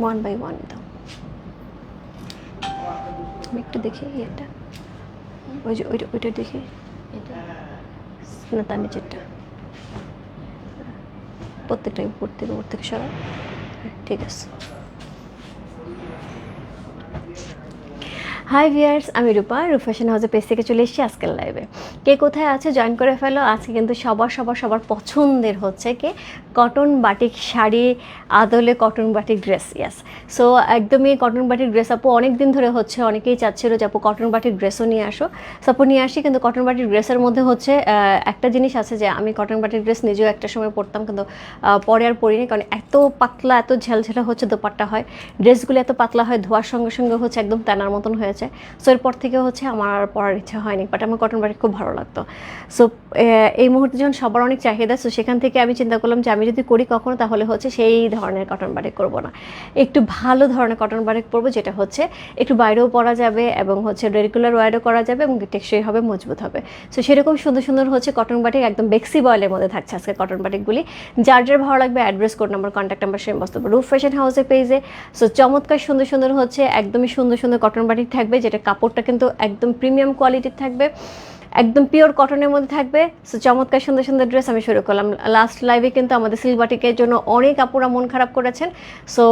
One by one দাও আমি একটু দেখি এটা ওই যে ওইটা ওইটা দেখি। এটা? না তার নিচেরটা। প্রত্যেকটা উপর থেকে উপর থেকে সরা। হ্যাঁ, ঠিক আছে। হাই ভিয়ার্স আমি রূপা। রূপফ্যাশন হাউসের পেজ থেকে চলে এসেছি আজকের লাইভে কে কোথায় আছে? জয়েন করে ফেলো। আজকে কিন্তু সবার সবার সবার পছন্দের হচ্ছে কি? কটন বাটিক শাড়ি, আদলে cotton batik dress yes so একদমই কটন বাটিক ড্রেস আপু অনেক দিন ধরে হচ্ছে। অনেকেই চাচ্ছিল যে আপু কটন বাটিক ড্রেসও নিয়ে আসো। সাপো নিয়ে আসি। কিন্তু কটন বাটিক ড্রেসের মধ্যে হচ্ছে একটা জিনিস আছে যে আমি কটন বাটিক ড্রেস নিজেও একটা সময় পরতাম। কিন্তু পরে আর পরিনি। কারণ এত পাতলা, এত ঝালঝালা হচ্ছে দোপাট্টা হয়। ড্রেসগুলো এত পাতলা হয়, ধোয়ার সঙ্গে সঙ্গে হচ্ছে একদম টানার মতন হয়েছে সো এরপর থেকে হচ্ছে আমার পরার ইচ্ছা হয়নি বাট আমার কটন বাটিক খুব ভালো লাগতো। সো এই মুহূর্তে যখন সবার অনেক চাহিদা সো সেখান থেকে আমি চিন্তা করলাম যে আমি যদি করি কখনো, তাহলে হচ্ছে সেই ধরনের কটন বাটিক করব না। একটু ভালো ধরনের কটন বাটিক পরবো, যেটা হচ্ছে একটু বাইরেও পরা যাবে এবং হচ্ছে রেগুলার ওয়ারও করা যাবে এবং টেকসই হবে, মজবুত হবে। সো সেরকম সুন্দর সুন্দর হচ্ছে কটন বাটিক একদম বেক্সি বয়েলের মধ্যে থাকছে আজকে কটন বাটিকগুলি যার যার ভালো লাগবে address code number contact number same বস্তু। রুফ ফ্যাশন হাউসের পেজে সো চমৎকার সুন্দর সুন্দর হচ্ছে একদমই সুন্দর সুন্দর কটন বাটিক থাকবে। যেটা কাপড়টা কিন্তু একদম প্রিমিয়াম কোয়ালিটির থাকবে। একদম পিওর কটনের মধ্যে থাকবে। সো চমৎকার সুন্দর সুন্দর ড্রেস আমি শুরু করলাম। লাস্ট লাইভে কিন্তু আমাদের সিলবাটিকের জন্য অনেক আপুরা মন খারাপ করেছেন। সো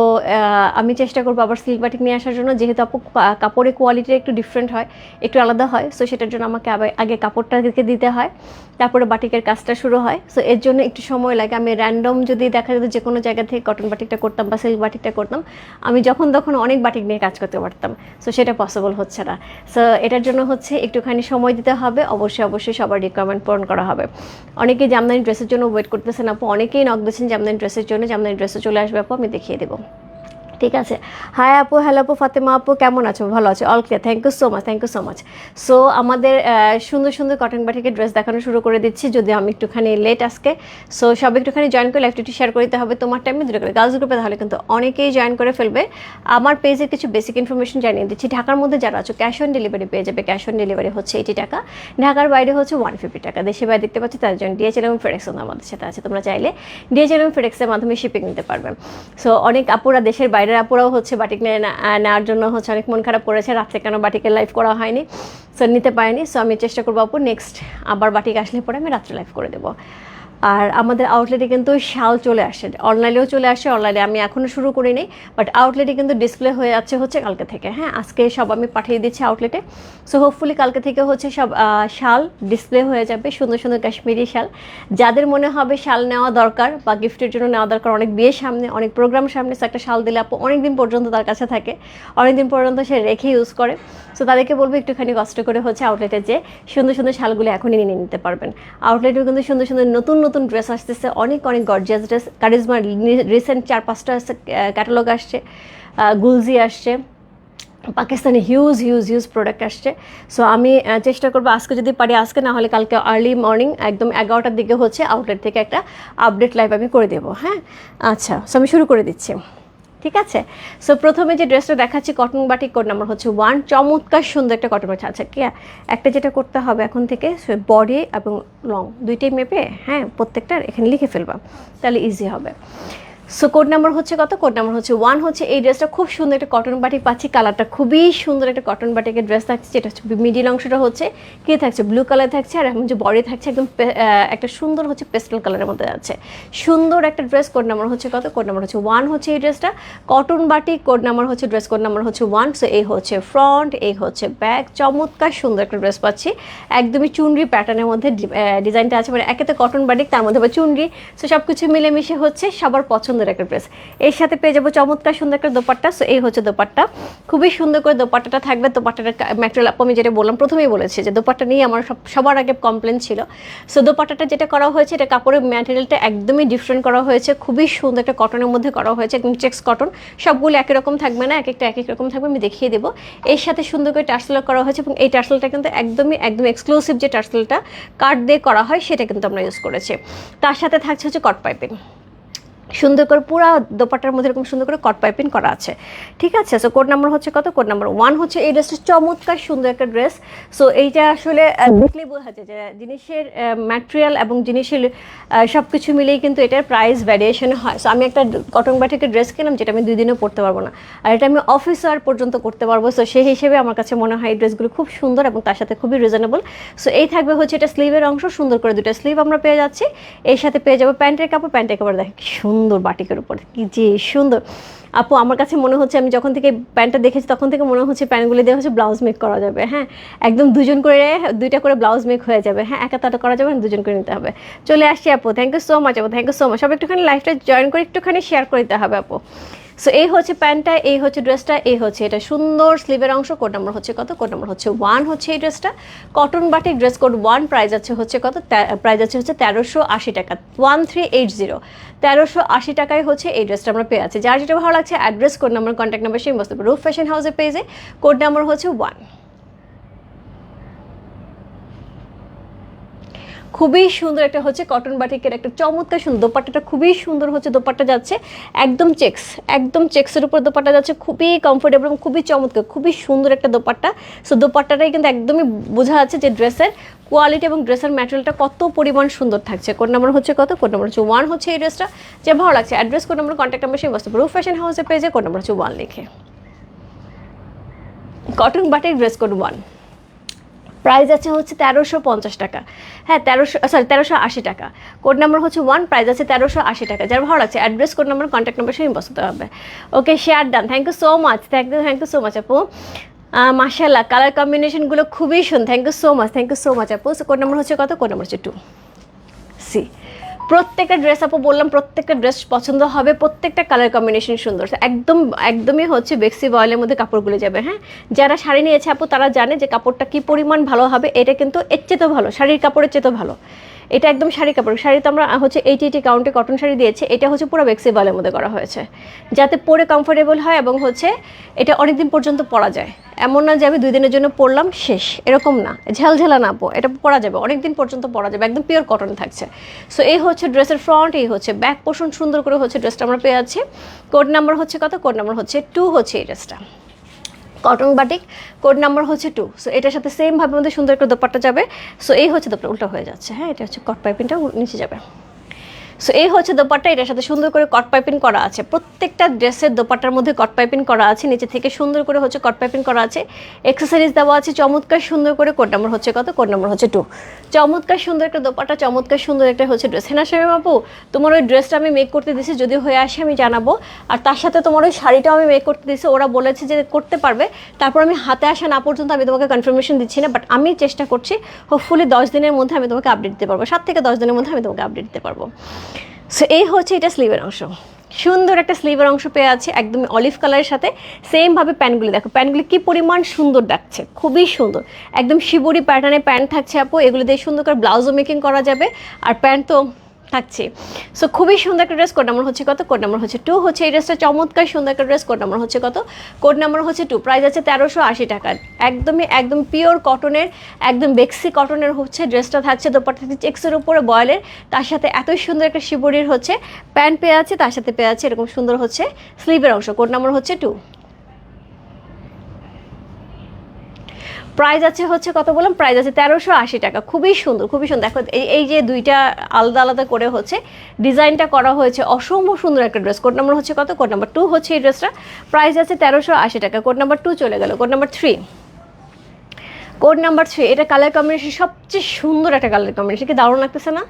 আমি চেষ্টা করব আবার সিলবাটিক নিয়ে আসার জন্য। যেহেতু আপু কাপড়ের কোয়ালিটি একটু ডিফারেন্ট হয়, একটু আলাদা হয় সো সেটার জন্য আমাকে আগে কাপড়টাকে দিতে হয়। তারপরে বাটিকের কাজটা শুরু হয়। সো এর জন্য একটু সময় লাগে। আমি র্যান্ডম যদি দেখা যেত যে কোনো জায়গা থেকে কটন বাটিকটা করতাম বা সিল্ক বাটিকটা করতাম, আমি যখন তখন অনেক বাটিক নিয়ে কাজ করতে পারতাম। সো সেটা পসিবল হচ্ছে না। সো এটার জন্য হচ্ছে একটুখানি সময় দিতে হবে। অবশ্যই অবশ্যই সবার রিকোয়ারমেন্ট পূরণ করা হবে। অনেকে জামদানি ড্রেসের জন্য ওয়েট করতেছেন আপু, অনেকেই নক দিচ্ছেন জামদানি ড্রেসের জন্য। জামদানি ড্রেসে চলে আসবে আপু, আমি দেখিয়ে দেবো। ঠিক আছে। হাই আপু হ্যালো আপু, ফাতেমা আপু, কেমন আছো? ভালো আছো? All clear thank you so much thank you so much so আমাদের সুন্দর সুন্দর কটন বাটিকের ড্রেস দেখানো শুরু করে দিচ্ছি, যদি আমি একটুখানি লেট আজকে। সো সব একটুখানি জয়েন করে লাইভটি শেয়ার করে দিতে হবে। তোমার টাইমে দূরে করে গার্লস গ্রুপে তাহলে কিন্তু অনেকেই জয়েন করে ফেলবে। আমার পেজের কিছু বেসিক ইনফরমেশন জানিয়ে দিচ্ছি। ঢাকার মধ্যে যারা আছো ক্যাশ অন ডেলিভারি পেয়ে যাবে। ক্যাশ অন ডেলিভারি হচ্ছে এইটি টাকা। ঢাকার বাইরে হচ্ছে ওয়ান ফিফটি টাকা। দেশে বাইরে দেখতে পাচ্ছি, তার জন্য ডিএচএল এবং ফেডেক্স আমাদের সাথে আছে। তোমরা চাইলে ডিএচএল এবং ফেডেক্সের মাধ্যমে শিপিং নিতে পারবে। সো অনেক আপুরা দেশের বাইরের আপুরাও হচ্ছে বাটিক নেওয়ার জন্য হচ্ছে অনেক মন খারাপ করেছে। রাত্রে কেন বাটিকের লাইভ করা হয়নি? সো নিতে পারিনি। সো আমি চেষ্টা করব আপু নেক্সট আবার বাটিক আসলে পরে আমি রাত্রে লাইভ করে দেবো। আর আমাদের আউটলেটে কিন্তু শাল চলে আসে। অনলাইনেও চলে আসে অনলাইনে আমি এখনও শুরু করিনি বাট আউটলেটে কিন্তু ডিসপ্লে হয়ে যাচ্ছে হচ্ছে কালকে থেকে। হ্যাঁ আজকে সব আমি পাঠিয়ে দিচ্ছি আউটলেটে সো হোপফুলি কালকে থেকে হচ্ছে সব শাল ডিসপ্লে হয়ে যাবে, সুন্দর সুন্দর কাশ্মীরি শাল। যাদের মনে হবে শাল নেওয়া দরকার বা গিফটের জন্য নেওয়া দরকার, অনেক বিয়ের সামনে, অনেক প্রোগ্রাম সামনে সো একটা শাল দিলে আপু অনেক দিন পর্যন্ত তার কাছে থাকে। অনেক দিন পর্যন্ত সে রেখে ইউজ করে। সো তাদেরকে বলব একটুখানি কষ্ট করে হচ্ছে আউটলেটে যে সুন্দর সুন্দর শালগুলো এখনই নিয়ে নিতে পারবেন। আউটলেটেও কিন্তু সুন্দর সুন্দর নতুন নতুন ড্রেস আসতেছে, অনেক অনেক গর্জিয়াস ড্রেস কারিজমার রিসেন্ট চার, পাঁচটা ক্যাটালগ আসছে গুলজি আসছে, পাকিস্তানে হিউজ হিউজ হিউজ প্রোডাক্ট আসছে। সো আমি চেষ্টা করব আজকে যদি পারি, আজকে না হলে কালকে আর্লি মর্নিং একদম এগারোটার দিকে হচ্ছে আউটলেট থেকে একটা আপডেট লাইভ আমি করে দেবো হ্যাঁ? আচ্ছা সো আমি শুরু করে দিচ্ছি। ঠিক আছে? সো প্রথমে যে ড্রেসটা দেখাচ্ছি কটন বাটিক কোড নাম্বার হচ্ছে ওয়ান চমৎকার, সুন্দর একটা কটন বাটি আচ্ছা কি একটা যেটা করতে হবে এখন থেকে বডি এবং লং দুইটাই মেপে হ্যাঁ প্রত্যেকটার এখানে লিখে ফেলবা, তাহলে ইজি হবে। সো কোড নাম্বার হচ্ছে কত? কোড নাম্বার হচ্ছে ওয়ান হচ্ছে এই ড্রেসটা খুব সুন্দর একটা কটন বাটিক পাচ্ছি কালারটা খুবই সুন্দর একটা কটন বাটিকের ড্রেস থাকছে, যেটা হচ্ছে মিডিল অংশটা হচ্ছে কি থাকছে? ব্লু কালার থাকছে আর এখন যে বডি থাকছে একদম একটা সুন্দর হচ্ছে পেস্টেল কালারের মধ্যে আছে। সুন্দর একটা ড্রেস কোড নাম্বার হচ্ছে কত? কোড নাম্বার হচ্ছে ওয়ান হচ্ছে এই ড্রেসটা কটন বাটিক কোড নাম্বার হচ্ছে ড্রেস কোড নাম্বার হচ্ছে ওয়ান সো এই হচ্ছে ফ্রন্ট এই হচ্ছে ব্যাক চমৎকার সুন্দর একটা ড্রেস পাচ্ছি। একদমই চুনরি প্যাটার্নের মধ্যে ডিজাইনটা আছে মানে একে তো কটন বাটিক তার মধ্যে বা চুনরি। সো সব কিছু মিলেমিশে হচ্ছে, সবার পছন্দের একটা ড্রেস। এর সাথে পেয়ে যাব চমৎকার সুন্দর একটা দোপাট্টা। সো এই হচ্ছে দোপাট্টা। খুবই সুন্দর করে দোপাট্টাটা থাকবে। দোপাট্টাটার ম্যাটেরিয়াল আমি যেটা বললাম, প্রথমেই বলেছি যে দোপাট্টা নিয়ে আমার সব সবার আগে কমপ্লেন ছিল। সো দোপাট্টাটা যেটা করা হয়েছে, এটা কাপড়ের ম্যাটেরিয়ালটা একদমই ডিফারেন্ট করা হয়েছে। খুবই সুন্দর একটা কটনের মধ্যে করা হয়েছে। একদম চেক্স কটন সবগুলো একই রকম থাকবে না, এক একটা এক এক রকম থাকবে, আমি দেখিয়ে দেবো। এর সাথে সুন্দর করে টার্সেল করা হয়েছে এবং এই টার্সেলটা কিন্তু একদমই, একদম এক্সক্লুসিভ যে টার্সেলটা কাঠ দিয়ে করা হয়, সেটা কিন্তু আমরা ইউজ করেছি। তার সাথে থাকছে হচ্ছে কট পাইপিং সুন্দর করে পুরা দোপাটার মধ্যে এরকম সুন্দর করে কট পাইপিং করা আছে। ঠিক আছে? সো কোড নাম্বার হচ্ছে কত? কোড নাম্বার ওয়ান হচ্ছে এই ড্রেসটা চমৎকার সুন্দর একটা ড্রেস সো এইটা আসলে দেখলেই বোঝা যায় যে জিনিসের ম্যাটেরিয়াল এবং জিনিসের সব কিছু মিলেই কিন্তু এটার প্রাইস ভ্যারিয়েশন হয়। সো আমি একটা কটন বাটিকের ড্রেস কিনলাম যেটা আমি দুই দিনও পরতে পারব না। আর এটা আমি অফিস আর পর্যন্ত করতে পারব। সো সেই হিসেবে আমার কাছে মনে হয় এই ড্রেসগুলো খুব সুন্দর এবং তার সাথে খুবই রিজনেবল সো এই থাকবে হচ্ছে এটা স্লিভের অংশ। সুন্দর করে দুটো স্লিভ আমরা পেয়ে যাচ্ছি। এর সাথে পেয়ে যাব প্যান্টের কাপড়। প্যান্টের কাপড় দেখে কি সুন্দর বাটিকের উপর। কি যে সুন্দর। আপু, আমার কাছে মনে হচ্ছে আমি যখন থেকে প্যান্টটা দেখেছি, তখন থেকে মনে হচ্ছে প্যান্টগুলি দেওয়া হচ্ছে ব্লাউজ মেক করা যাবে। হ্যাঁ একদম দুজন করে, দুইটা করে ব্লাউজ মেক হয়ে যাবে। হ্যাঁ একা তাটা করা যাবে না, দুজন করে নিতে হবে। চলে আসছি আপু থ্যাংক ইউ সো মাচ আপু থ্যাংক ইউ সো মাচ সব একটুখানি লাইফটা জয়েন করে একটুখানি শেয়ার করে দিতে হবে আপু। সো এই হচ্ছে প্যান্টটা, এই হচ্ছে ড্রেসটা, এই হচ্ছে এটা সুন্দর স্লিভের অংশ। কোড নাম্বার হচ্ছে কত? কোড নাম্বার হচ্ছে ওয়ান হচ্ছে এই ড্রেসটা। Cotton batik dress code one, price আছে হচ্ছে কত? প্রাইস আছে হচ্ছে তেরোশো আশি টাকা। ওয়ান থ্রি এইট জিরো, তেরোশো আশি টাকায় হচ্ছে এই ড্রেসটা আমরা পেয়ে আছি যার যেটা ভালো লাগছে, address, code number, contact number, সেই বস্তু রুফ ফ্যাশন হাউসের পেজে কোড নাম্বার হচ্ছে ওয়ান। খুবই সুন্দর একটা হচ্ছে কটন বাটিকের একটা চমৎকার সুন্দর দোপাট্টাটা, খুবই সুন্দর হচ্ছে দোপাট্টা যাচ্ছে। একদম চেক্স একদম চেক্সের উপর দোপাট্টা যাচ্ছে, খুবই কমফোর্টেবল এবং খুবই চমৎকার, খুবই সুন্দর একটা দোপাট্টা। সো দোপাট্টাটাই কিন্তু একদমই বোঝা যাচ্ছে যে ড্রেসের কোয়ালিটি এবং ড্রেসের ম্যাটেরিয়ালটা কত পরিমাণ সুন্দর থাকছে। কোন নাম্বার হচ্ছে কত? কোন নাম্বার হচ্ছে ওয়ান হচ্ছে এই ড্রেসটা যে ভালো লাগছে অ্যাড্রেস কোন নাম্বার কন্ট্যাক্ট নাম্বার সেই বস্তু রুফ ফ্যাশন হাউসের পেজে কোন নাম্বার হচ্ছে ওয়ান লিখে। Cotton batik dress code one price আছে হচ্ছে তেরোশো পঞ্চাশ টাকা। হ্যাঁ তেরোশো সরি তেরোশো আশি টাকা। কোড নাম্বার হচ্ছে ওয়ান প্রাইস আছে তেরোশো আশি টাকা। যার ভালো আছে address code number contact number সেই বসাতে হবে। Okay share done thank you so much thank you thank you so much আপু। মার্শাল্লাহ কালার কম্বিনেশনগুলো খুবই সুন্দর। Thank you so much thank you so much আপু। কোড নাম্বার হচ্ছে কত? কোড নাম্বার হচ্ছে টু সি প্রত্যেকটা ড্রেস আপু বললাম, প্রত্যেকটা ড্রেস পছন্দ হবে, প্রত্যেকটা কালার কম্বিনেশন সুন্দর। একদম, একদমই হচ্ছে বেক্সি বয়েলের মধ্যে কাপড়গুলো যাবে হ্যাঁ? যারা শাড়ি নিয়েছে আপু, তারা জানে যে কাপড়টা কি পরিমাণ ভালো হবে, এটা কিন্তু এর চেয়েও ভালো, শাড়ির কাপড়ের চেয়েও ভালো। এটা একদম শাড়ি কাপড়। শাড়ি তো আমরা হচ্ছে এইটি এইটি কাউন্টে কটন শাড়ি দিয়েছে। এটা হচ্ছে পুরো বেক্সি বয়েলের মধ্যে করা হয়েছে। যাতে পরে কমফোর্টেবল হয় এবং হচ্ছে এটা অনেকদিন পর্যন্ত পরা যায়। এমন না যে আমি দুই দিনের জন্য পরলাম, শেষ। এরকম না। ঝালঝালা না পো এটা পরা যাবে। অনেক দিন পর্যন্ত পরা যাবে। একদম পিওর কটন থাকছে। সো এই হচ্ছে ড্রেসের ফ্রন্ট এই হচ্ছে ব্যাক পোর্শন সুন্দর করে হচ্ছে ড্রেসটা আমরা পেয়ে যাচ্ছি। কোড নাম্বার হচ্ছে কত? কোড নাম্বার হচ্ছে টু হচ্ছে এই ড্রেসটা কটন বাটিক কোড নাম্বার হচ্ছে টু সো এটার সাথে সেমভাবে আমাদের সুন্দর করে দোপাট্টা যাবে। সো এই হচ্ছে দোপাট্টা, উল্টো হয়ে যাচ্ছে। হ্যাঁ এটা হচ্ছে কট পাইপিংটা নিচে যাবে। সো এই হচ্ছে দোপাট্টা। এটার সাথে সুন্দর করে কট পাইপিং করা আছে। প্রত্যেকটা ড্রেসের দোপাট্টার মধ্যে কট পাইপিং করা আছে। নিচে থেকে সুন্দর করে হচ্ছে কট পাইপিং করা আছে। এক্সেসারিজ দেওয়া আছে। চমৎকার সুন্দর করে কোড নাম্বার হচ্ছে কত? কোড নাম্বার হচ্ছে টু চমৎকার সুন্দর একটা দোপাট্টা, চমৎকার সুন্দর একটা হচ্ছে ড্রেস হেনা শামিম আপু? তোমার ওই ড্রেসটা আমি মেক করতে দিছি যদি হয়ে আসে আমি জানাব। আর তার সাথে তোমার ওই শাড়িটাও আমি মেক করতে দিছি। ওরা বলেছে যে করতে পারবে। তারপর আমি হাতে আসা না পর্যন্ত আমি তোমাকে কনফার্মেশন দিচ্ছি না। বাট আমি চেষ্টা করছি হোপফুলি দশ দিনের মধ্যে আমি তোমাকে আপডেট দিতে পারব। সাত থেকে দশ দিনের মধ্যে আমি তোমাকে আপডেট দিতে পারব। সো এই হচ্ছে এটা স্লিভের অংশ। সুন্দর একটা স্লিভের অংশ পেয়ে আছে একদম অলিভ কালারের সাথে। সেমভাবে প্যান্টগুলি দেখো, প্যান্টগুলি কী পরিমাণ সুন্দর দেখছে খুবই সুন্দর। একদম শিবরি প্যাটার্নে প্যান্ট থাকছে আপু, এগুলো দিয়ে সুন্দর করে ব্লাউজও মেকিং করা যাবে। আর প্যান্ট তো থাকছে। সো খুবই সুন্দর একটা ড্রেস কোড নাম্বার হচ্ছে কত? কোড নাম্বার হচ্ছে টু হচ্ছে এই ড্রেসটা চমৎকার সুন্দর একটা ড্রেস কোড নাম্বার হচ্ছে কত? কোড নাম্বার হচ্ছে টু প্রাইস আছে তেরোশো আশি টাকা। একদমই, একদম পিওর কটনের একদম বেক্সি কটনের হচ্ছে ড্রেসটা থাকছে। দোপাট্টা থাকছে চেক্সের উপরে বয়েলের, তার সাথে এত সুন্দর একটা শিবরির হচ্ছে প্যান্ট পেয়ে আছে, তার সাথে পেয়ে আছে এরকম সুন্দর হচ্ছে স্লিভের অংশ। কোড নাম্বার হচ্ছে টু প্রাইস আছে হচ্ছে কত বললাম? প্রাইস আছে তেরোশো আশি টাকা। খুবই সুন্দর খুবই সুন্দর। দেখো, এই যে দুইটা আলাদা আলাদা করে হচ্ছে ডিজাইনটা করা হয়েছে, অসম্ভব সুন্দর একটা ড্রেস কোড নাম্বার হচ্ছে কত? কোড নাম্বার টু হচ্ছে এই ড্রেসটা প্রাইস আছে তেরোশো আশি টাকা। কোড নাম্বার টু চলে গেল। Code number three code number three এটা কালার কম্বিনেশন সবচেয়ে সুন্দর একটা কালার কম্বিনেশন কি দারুণ লাগতেছে না?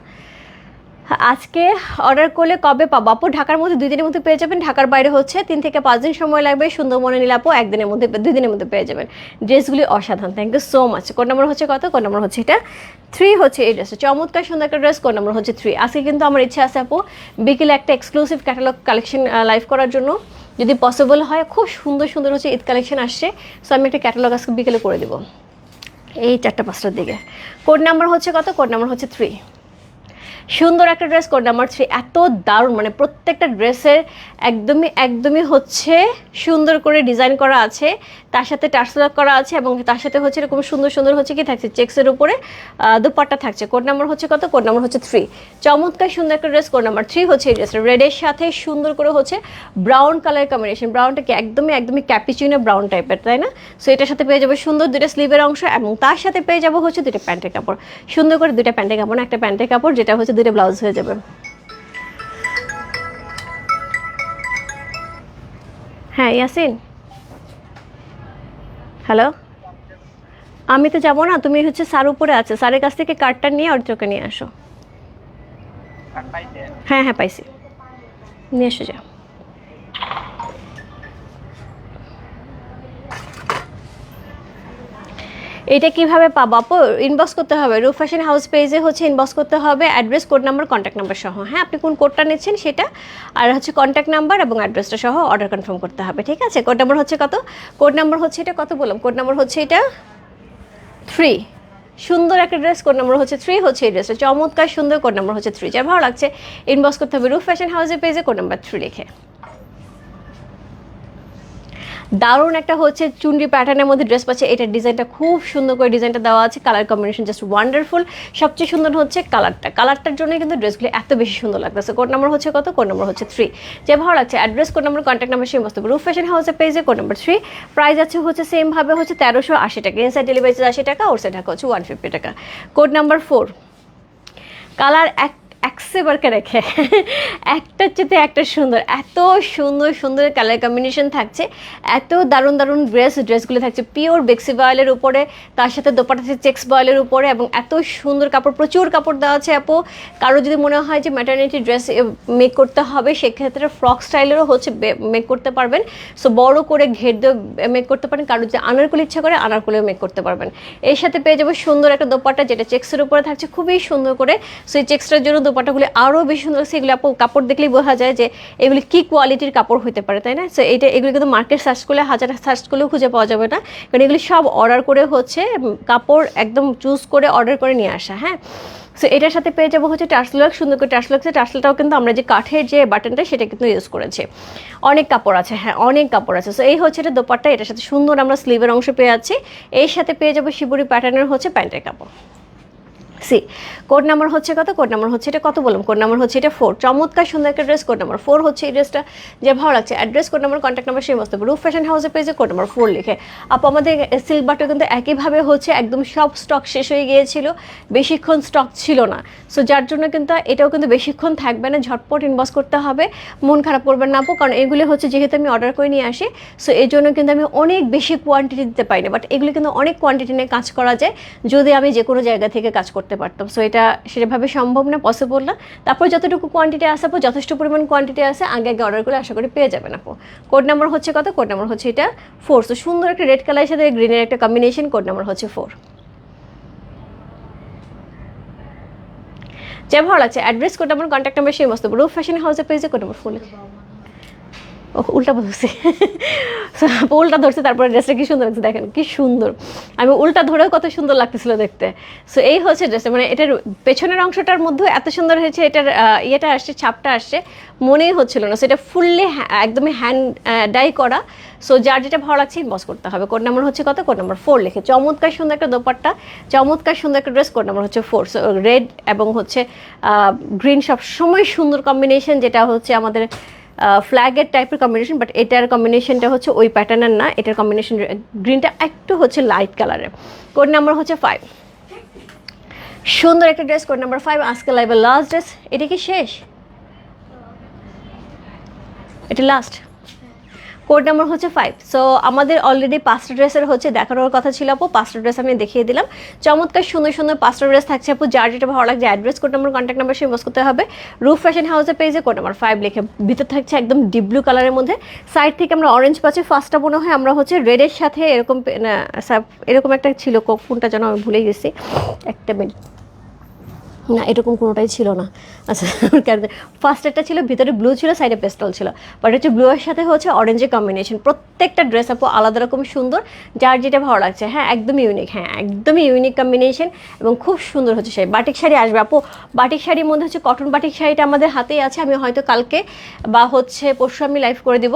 আজকে অর্ডার করলে কবে পাবো? আপু, ঢাকার মধ্যে দুই দিনের মধ্যে পেয়ে যাবেন। ঢাকার বাইরে হচ্ছে তিন থেকে পাঁচ দিন সময় লাগবে। সুন্দরবনে নিলে আপু একদিনের মধ্যে, দুই দিনের মধ্যে পেয়ে যাবেন। ড্রেসগুলি অসাধারণ। থ্যাংক ইউ সো মাচ কোন নম্বর হচ্ছে কত? কোন নম্বর হচ্ছে এটা থ্রি হচ্ছে এই ড্রেস চমৎকার, সুন্দর একটা ড্রেস কোন নম্বর হচ্ছে থ্রি আজকে কিন্তু আমার ইচ্ছা আছে আপু, বিকেলে একটা এক্সক্লুসিভ ক্যাটালগ কালেকশন লাইভ করার জন্য। যদি পসিবল হয়, খুব সুন্দর সুন্দর হচ্ছে ঈদ কালেকশন আসছে। সো আমি একটা ক্যাটালগ আজকে বিকেলে করে দেবো। এই চারটা পাঁচটার দিকে। কোড নাম্বার হচ্ছে কত? কোড নাম্বার হচ্ছে থ্রি সুন্দর একটা ড্রেস কোড নাম্বার থ্রি এত দারুণ মানে প্রত্যেকটা ড্রেসের একদমই একদমই হচ্ছে সুন্দর করে ডিজাইন করা আছে, তার সাথে টার্সলাক করা আছে এবং তার সাথে হচ্ছে এরকম সুন্দর সুন্দর হচ্ছে কি থাকছে চেক্সের উপরে দুপাট্টা থাকছে। কোড নাম্বার হচ্ছে কত? কোড নাম্বার হচ্ছে থ্রি চমৎকার সুন্দর একটা ড্রেস কোড নাম্বার থ্রি হচ্ছে এই ড্রেসটা রেডের সাথে সুন্দর করে হচ্ছে ব্রাউন কালার কম্বিনেশন ব্রাউনটা কি একদমই একদমই ক্যাপিচিনো ব্রাউন টাইপের তাই না? সো এটার সাথে পেয়ে যাবে সুন্দর দুটো স্লিভের অংশ এবং তার সাথে পেয়ে যাব হচ্ছে দুটো প্যান্টের কাপড়। সুন্দর করে দুটো প্যান্টের কাপড় একটা প্যান্টের কাপড় যেটা হচ্ছে দুটো ব্লাউজ হয়ে যাবে। হ্যাঁ ইয়াসিন। হ্যালো? আমি তো যাব না তুমি হচ্ছে স্যার উপরে আছে। স্যারের কাছ থেকে কার্ডটা নিয়ে অর্জকে নিয়ে আসো। হ্যাঁ হ্যাঁ পাইছি। নিয়ে এসে যা এটা কীভাবে পাবো? আপু ইনবক্স করতে হবে। রুফ ফ্যাশন হাউস পেজে হচ্ছে ইনবক্স করতে হবে address code number contact number সহ। হ্যাঁ আপনি কোন কোডটা নিচ্ছেন সেটা, আর হচ্ছে কন্ট্যাক্ট নাম্বার এবং অ্যাড্রেসটা সহ অর্ডার কনফার্ম করতে হবে, ঠিক আছে? কোড নাম্বার হচ্ছে কত? কোড নাম্বার হচ্ছে এটা কত বললাম? কোড নাম্বার হচ্ছে এটা থ্রি সুন্দর একটা ড্রেস কোড নাম্বার হচ্ছে থ্রি হচ্ছে এই ড্রেসটা চমৎকার, সুন্দর কোড নাম্বার হচ্ছে থ্রি যা ভালো লাগছে ইনবক্স করতে হবে। রুফ ফ্যাশন হাউসের পেজে কোড নাম্বার থ্রি লিখে। দারুণ একটা হচ্ছে চুনরি প্যাটার্নের মধ্যে ড্রেস পাচ্ছে। এটার ডিজাইনটা খুব সুন্দর করে ডিজাইনটা দেওয়া আছে। কালার কম্বিনেশন জাস্ট ওয়ান্ডারফুল সবচেয়ে সুন্দর হচ্ছে কালারটা কালারটার জন্য কিন্তু ড্রেসগুলো এত বেশি সুন্দর লাগতেছে। কোড নাম্বার হচ্ছে কত? কোড নাম্বার হচ্ছে থ্রি যে ভালো লাগছে address code number contact number সেই মস্ত রুফ ফ্যাশন হাউসের পেজে কোড নাম্বার থ্রি প্রাইস আছে হচ্ছে সেম ভাবে হচ্ছে তেরোশো আশি টাকা। ইনসাইড ডেলিভারি আশি টাকা ওর সাইড হচ্ছে ওয়ান ফিফটি টাকা। কোড নাম্বার ফোর কালার এক একসেবারকে রেখে। একটার চেতে একটা সুন্দর। এত সুন্দর সুন্দর কালার কম্বিনেশন থাকছে। এত দারুণ দারুণ ড্রেস ড্রেসগুলো থাকছে। পিওর বেক্সি বয়েলের উপরে, তার সাথে দোপাটা আছে চেক্স বয়েলের উপরে এবং এত সুন্দর কাপড়, প্রচুর কাপড় দেওয়া আছে আপু। কারও যদি মনে হয় যে ম্যাটার্নিটি ড্রেস মেক করতে হবে, সেক্ষেত্রে ফ্রক স্টাইলেরও হচ্ছে মেক করতে পারবেন। সো বড় করে ঘের দিয়ে মেক করতে পারেন। কারও যদি আনারকুলি ইচ্ছা করে, আনারকুলিও মেক করতে পারবেন। এর সাথে পেয়ে যাব সুন্দর একটা দোপাটা যেটা চেক্সের উপরে থাকছে। খুবই সুন্দর করে। সো এই চেক্সটার জন্য দোপাট্টাগুলি আরও বেশি সুন্দর লাগছে। এগুলো আপু, কাপড় দেখলেই বোঝা যায় যে এগুলি কী কোয়ালিটির কাপড় হতে পারে, তাই না? সো এটা এগুলো কিন্তু মার্কেট সার্চ করলে, হাজার সার্চ করলেও খুঁজে পাওয়া যাবে না। কারণ এগুলি সব অর্ডার করে হচ্ছে কাপড় একদম চুজ করে অর্ডার করে নিয়ে আসা হ্যাঁ? সো এটার সাথে পেয়ে যাব হচ্ছে টার্সলক সুন্দর করে টার্সলক্সে টার্সলটাও কিন্তু আমরা যে কাঠের যে বাটনটা সেটা কিন্তু ইউজ করেছি। অনেক কাপড় আছে হ্যাঁ অনেক কাপড় আছে। সো এই হচ্ছে এটা দোপাট্টা, এটার সাথে সুন্দর আমরা স্লিভের অংশ পেয়ে যাচ্ছি। এর সাথে পেয়ে যাব শিবুরি প্যাটার্নের হচ্ছে প্যান্টের কাপড়। সি কোড নাম্বার হচ্ছে কত? কোড নাম্বার হচ্ছে এটা কত বললাম? কোড নাম্বার হচ্ছে এটা ফোর চমৎকার, সুন্দর একটা ড্রেস কোড নাম্বার ফোর হচ্ছে এই ড্রেসটা যে ভালো লাগছে। Address code number contact number সেই মস্ত। রুফ ফ্যাশন হাউসের পেজে কোড নাম্বার ফোর লিখে। আপ, আমাদের সিল্ক বাটে কিন্তু একইভাবে হচ্ছে, একদম সব স্টক শেষ হয়ে গিয়েছিল। বেশিক্ষণ স্টক ছিল না। সো যার জন্য কিন্তু এটাও কিন্তু বেশিক্ষণ থাকবে না। ঝটপট ইনবক্স করতে হবে। মন খারাপ করবেন না আপু, কারণ এগুলি হচ্ছে যেহেতু আমি অর্ডার করে নিয়ে আসি। সো এই জন্য কিন্তু আমি অনেক বেশি কোয়ান্টিটি দিতে পারি না। বাট এগুলি কিন্তু অনেক কোয়ান্টিটি নিয়ে কাজ করা যায়। যদি আমি যে কোনো জায়গা থেকে কাজ করতে পারতাম। সো এটা সেভাবে সম্ভব না পসিবল না। তারপর যতটুকু কোয়ান্টিটি আসে আপু, যথেষ্ট পরিমাণ কোয়ান্টিটি আছে, আগে আগে অর্ডার করে আশা করি পেয়ে যাবেন আপু। কোড নাম্বার হচ্ছে কত? কোড নাম্বার হচ্ছে এটা ফোর সো সুন্দর একটা রেড কালারের সাথে গ্রিনের একটা কম্বিনেশন কোড নাম্বার হচ্ছে ফোর যে ভালো লাগছে। Address code number contact number সেই মস্ত রুফ ফ্যাশন হাউসের পেজে কোড নাম্বার ও উল্টা ধরছে। উল্টা ধরছে, তারপরে ড্রেসটা কি সুন্দর লাগছে, দেখেন, কি সুন্দর। আমি উল্টা ধরেও কত সুন্দর লাগতেছিল দেখতে। সো এই হচ্ছে ড্রেসটা মানে এটার পেছনের অংশটার মধ্যে এত সুন্দর হয়েছে, এটার ইয়েটা আসছে, ছাপটা আসছে, মনেই হচ্ছিল না। সেটা ফুললি একদমই হ্যান্ড ডাই করা। সো যার যেটা ভালো লাগছে বস করতে হবে। কোড নাম্বার হচ্ছে কত? কোড নাম্বার ফোর লিখে। চমৎকার সুন্দর একটা দোপাট্টা, চমৎকার সুন্দর একটা ড্রেস কোড নাম্বার হচ্ছে ফোর সো রেড এবং হচ্ছে গ্রিন সব সময় সুন্দর কম্বিনেশন যেটা হচ্ছে আমাদের ফ্ল্যাগের টাইপের কম্বিনেশন বাট এটার কম্বিনেশনটা হচ্ছে ওই প্যাটার্নের না, এটার কম্বিনেশন গ্রিনটা একটু হচ্ছে লাইট কালারের কোড নাম্বার হচ্ছে ফাইভ সুন্দর একটা ড্রেস কোড নাম্বার ফাইভ আজকে লাইভের লাস্ট ড্রেস এটা কি শেষ? এটা লাস্ট কোড নাম্বার হচ্ছে ফাইভ সো আমাদের অলরেডি পাঁচটা ড্রেসের হচ্ছে দেখানোর কথা ছিল আপু পাঁচটা ড্রেস আমি দেখিয়ে দিলাম। চমৎকার সুন্দর সুন্দর পাঁচটা ড্রেস থাকছে আপু, যার যেটা ভালো লাগছে address code number contact number সেই করতে হবে। রুফ ফ্যাশন হাউসের পেজে কোড নাম্বার ফাইভ লিখে, ভিতর থাকছে একদম ডিপ ব্লু কালারের মধ্যে। সাইড থেকে আমরা অরেঞ্জ পাচ্ছি ফার্স্টটা মনে হয় আমরা হচ্ছে রেডের সাথে এরকম এরকম একটা ছিল কো- কোনটা যেন আমি ভুলে গেছি। একটা মিনিট না, এরকম কোনোটাই ছিল না। আচ্ছা ফার্স্ট একটা ছিল, ভিতরে ব্লু ছিল সাইডে পেস্টল ছিল। বাট হচ্ছে ব্লু এর সাথে হচ্ছে অরেঞ্জের কম্বিনেশন প্রত্যেকটা ড্রেস আপু আলাদা রকম সুন্দর, যার যেটা ভালো লাগছে। হ্যাঁ একদমই ইউনিক হ্যাঁ একদমই ইউনিক কম্বিনেশন এবং খুব সুন্দর হচ্ছে শাড়ি বাটিক শাড়ি আসবে। আপু বাটিক শাড়ির মধ্যে হচ্ছে কটন বাটিক শাড়িটা আমাদের হাতেই আছে। আমি হয়তো কালকে বা হচ্ছে পরশু আমি লাইভ করে দিব।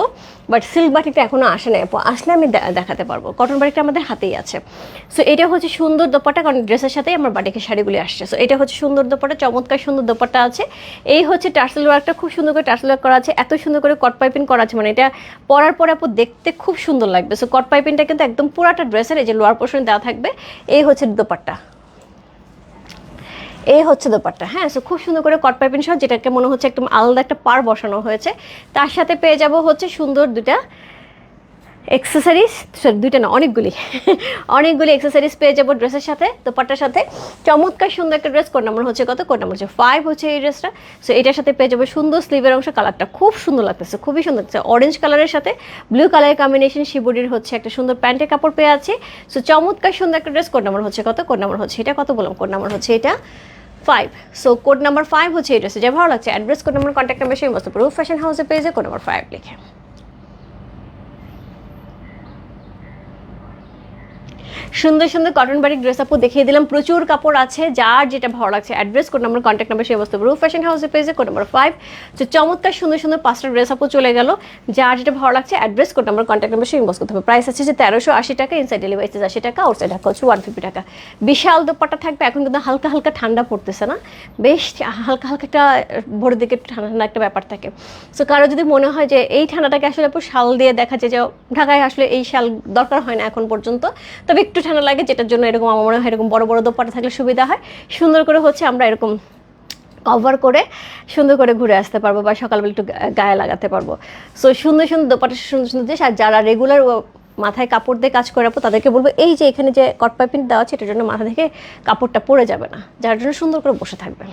বাট সিল্ক বাটিকটা এখনও আসে নাই আপু। আসলে আমি দেখাতে পারব। কটন বাটিকটা আমাদের হাতেই আছে। সো এটা হচ্ছে সুন্দর দোপাটা কারণ ড্রেসের সাথেই আমার বাটিকের শাড়িগুলি আসছে। সো এটা হচ্ছে সুন্দর দোপাটা চমৎকার সুন্দর দোপাটা আছে। এই হচ্ছে টার্সেল ওয়ার্কটা, খুব সুন্দর করে টার্সেল ওয়ার্ক করা আছে। এত সুন্দর করে কট পাইপিং করা আছে মানে এটা পরার পরে আপু দেখতে খুব সুন্দর লাগবে। সো কট পাইপিংটা কিন্তু একদম পুরাটা ড্রেসের, এই যে লোয়ার পোর্শনে দেওয়া থাকবে। এই হচ্ছে দোপাট্টা। এই হচ্ছে দোপাট্টা হ্যাঁ? সো খুব সুন্দর করে কট পাইপিং সহ, যেটাকে মনে হচ্ছে একদম আলাদা একটা পার বসানো হয়েছে। তার সাথে পেয়ে যাব হচ্ছে সুন্দর দুটা এক্সেসরিজ সরি দুইটা না, অনেকগুলি। অনেকগুলি এক্সেসরিজ পেয়ে যাব ড্রেসের সাথে, দোপাট্টার সাথে। চমৎকার সুন্দর একটা ড্রেস কোড নাম্বার হচ্ছে কত? কোড নাম্বার হচ্ছে ফাইভ হচ্ছে এই ড্রেসটা সো এটার সাথে পেয়ে যাব সুন্দর স্লিভের অংশ কালারটা খুব সুন্দর লাগতেছে, খুবই সুন্দর লাগছে অরেঞ্জ কালারের সাথে ব্লু কালারের কম্বিনেশন শিবুডির হচ্ছে একটা সুন্দর প্যান্টের কাপড় পেয়ে আছে। সো চমৎকার সুন্দর একটা ড্রেস কোড নাম্বার হচ্ছে কত? কোড নাম্বার হচ্ছে এটা কত বললাম? কোড নাম্বার হচ্ছে এটা five so code number five হচ্ছে এই ড্রেসে যা ভালো লাগছে address code number contact number সেই মস্ত ফ্যাশন হাউসে পেয়ে যায় কোড নাম্বার ফাইভ লিখে। সুন্দর সুন্দর কটন বাড়ির ড্রেস আপু দেখিয়ে দিলাম। প্রচুর কাপড় আছে, যার যেটা ভালো লাগছে address code number contact number সেই অবস্থা। রুফ ফ্যাশন হাউসে পেয়েছে কোড নাম্বার ফাইভ তো চমৎকার সুন্দর সুন্দর পাঁচটা ড্রেস আপু চলে গেল। যার যেটা ভালো লাগছে address code number contact number সেই ইনবক্স করতে হবে প্রাইস আছে যে তেরোশো আশি টাকা ইনসাইড ডেলিভারি চার্জ আশি টাকা আউটসাইড ঢাকা হচ্ছে ওয়ান ফিফটি টাকা। বিশাল দোপাটা থাকবে, এখন কিন্তু হালকা হালকা ঠান্ডা পড়তেছে না? বেশ হালকা হালকা একটা, ভোরের দিকে ঠান্ডা ঠান্ডা একটা ব্যাপার থাকে। সো কারও যদি মনে হয় যে এই ঠান্ডাটাকে আসলে শাল দিয়ে দেখা যায় যে ঢাকায় আসলে এই শাল দরকার হয় না এখন পর্যন্ত, তবে একটু ঠান্ডা লাগে, যেটার জন্য এরকম আমার মনে হয় এরকম বড় বড় দোপাটা থাকলে সুবিধা হয়। সুন্দর করে হচ্ছে আমরা এরকম কভার করে সুন্দর করে ঘুরে আসতে পারব বা সকালবেলা একটু গায়ে লাগাতে পারব। সো সুন্দর সুন্দর দোপাটা সুন্দর সুন্দর জিনিস, আর যারা রেগুলার মাথায় কাপড় দিয়ে কাজ করাবো, তাদেরকে বলব, এই যে এখানে যে কট পাইপিং দেওয়া আছে, এটার জন্য মাথা থেকে কাপড়টা পরে যাবে না। যার জন্য সুন্দর করে বসে থাকবে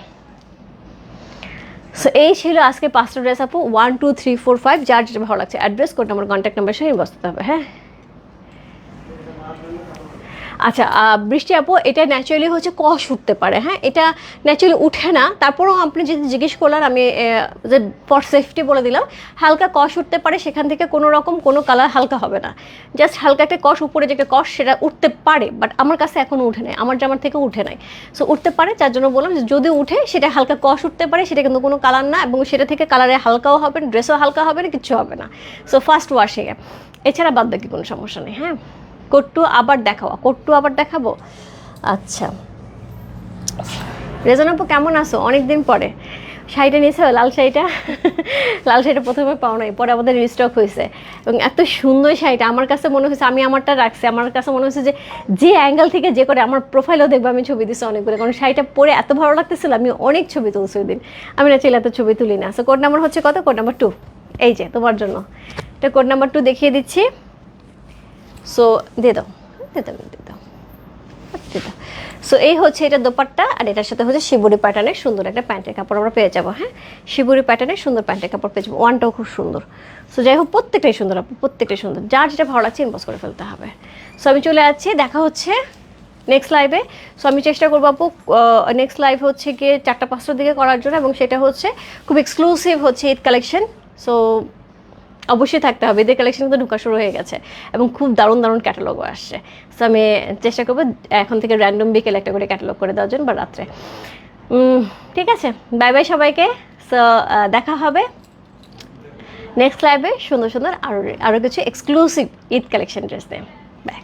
সো এই ছিল আজকে পাঁচটা ড্রেস আপু। One two three four five যার যেটা ভালো লাগছে address code number contact number সঙ্গে বসতে হবে হ্যাঁ? আচ্ছা বৃষ্টি আপু, এটা ন্যাচারালি হচ্ছে কষ উঠতে পারে হ্যাঁ? এটা ন্যাচারালি উঠে না। তারপরেও আপনি যদি জিজ্ঞেস করলেন, আমি যে ফর সেফটি বলে দিলাম, হালকা কষ উঠতে পারে, সেখান থেকে কোনো রকম কোনো কালার হালকা হবে না। জাস্ট হালকা একটা কষ, উপরে যে কষ, সেটা উঠতে পারে বাট আমার কাছে এখনও উঠে নাই, আমার জামার থেকে উঠে নাই। সো উঠতে পারে, যার জন্য বললাম যদি উঠে, সেটা হালকা কষ উঠতে পারে, সেটা কিন্তু কোনো কালার না, এবং সেটা থেকে কালারে হালকাও হবে ড্রেসও হালকা হবে না কিছু হবে না। সো ফার্স্ট ওয়াশিংয়ে এছাড়া বাদ বাকি কোনো সমস্যা নেই হ্যাঁ? কোট্টু আবার দেখাবো। কোট্টু আবার দেখাবো? আচ্ছা। রেজন আপু, কেমন আছো? অনেক দিন পরে। শাড়িটা নিয়েছো? লাল শাড়িটা? লাল শাড়িটা প্রথমে পাও নাই, পরে আমাদের রিস্টক হয়েছে। এবং এত সুন্দর শাড়িটা, আমার কাছে মনে হয়েছে, আমি আমারটা রাখছি। আমার কাছে মনে হচ্ছে যে যে অ্যাঙ্গেল থেকে যে করে আমার প্রোফাইলও দেখব, আমি ছবি দিচ্ছি অনেকগুলো। কারণ শাড়িটা পরে এত ভালো লাগতেছিল, আমি অনেক ছবি তুলছি ওই দিন। আমি না চাইলে এত ছবি তুলি না। সো কোড নাম্বার হচ্ছে কত? কোড নাম্বার টু এই যে, তোমার জন্য। এটা কোড নাম্বার টু দেখিয়ে দিচ্ছি। সো দিয়ে দাও দিয়ে দাও দিয়ে দাও দিয়ে দাও। সো এই হচ্ছে এটা দোপাট্টা, আর এটার সাথে হচ্ছে শিবুরি প্যাটার্নের সুন্দর একটা প্যান্টের কাপড় আমরা পেয়ে যাব হ্যাঁ? শিবুরি প্যাটার্নের সুন্দর প্যান্টের কাপড় পেয়ে যাব, ওয়ানটাও খুব সুন্দর। সো যাই হোক, প্রত্যেকটাই সুন্দর আপু, প্রত্যেকটাই সুন্দর। যার যেটা ভালো লাগছে ইনবক্স করে ফেলতে হবে। সো আমি চলে যাচ্ছি, দেখা হচ্ছে নেক্সট লাইভে সো আমি চেষ্টা করব আপু নেক্সট লাইভ হচ্ছে গিয়ে চারটা পাঁচটার দিকে করার জন্য, এবং সেটা হচ্ছে খুব এক্সক্লুসিভ হচ্ছে ঈদ কালেকশন সো অবশ্যই থাকতে হবে। এদের কালেকশন কিন্তু ঢোকা শুরু হয়ে গেছে এবং খুব দারুণ দারুণ ক্যাটালগও আসছে। সো আমি চেষ্টা করব এখন থেকে র্যান্ডম বিকেল একটা করে ক্যাটালগ করে দেওয়ার জন্য বা রাত্রে। ঠিক আছে। বাই বাই সবাইকে। সো দেখা হবে নেক্সট লাইভে সুন্দর সুন্দর আরও আরও কিছু এক্সক্লুসিভ ঈদ কালেকশন ড্রেস দেয় বাই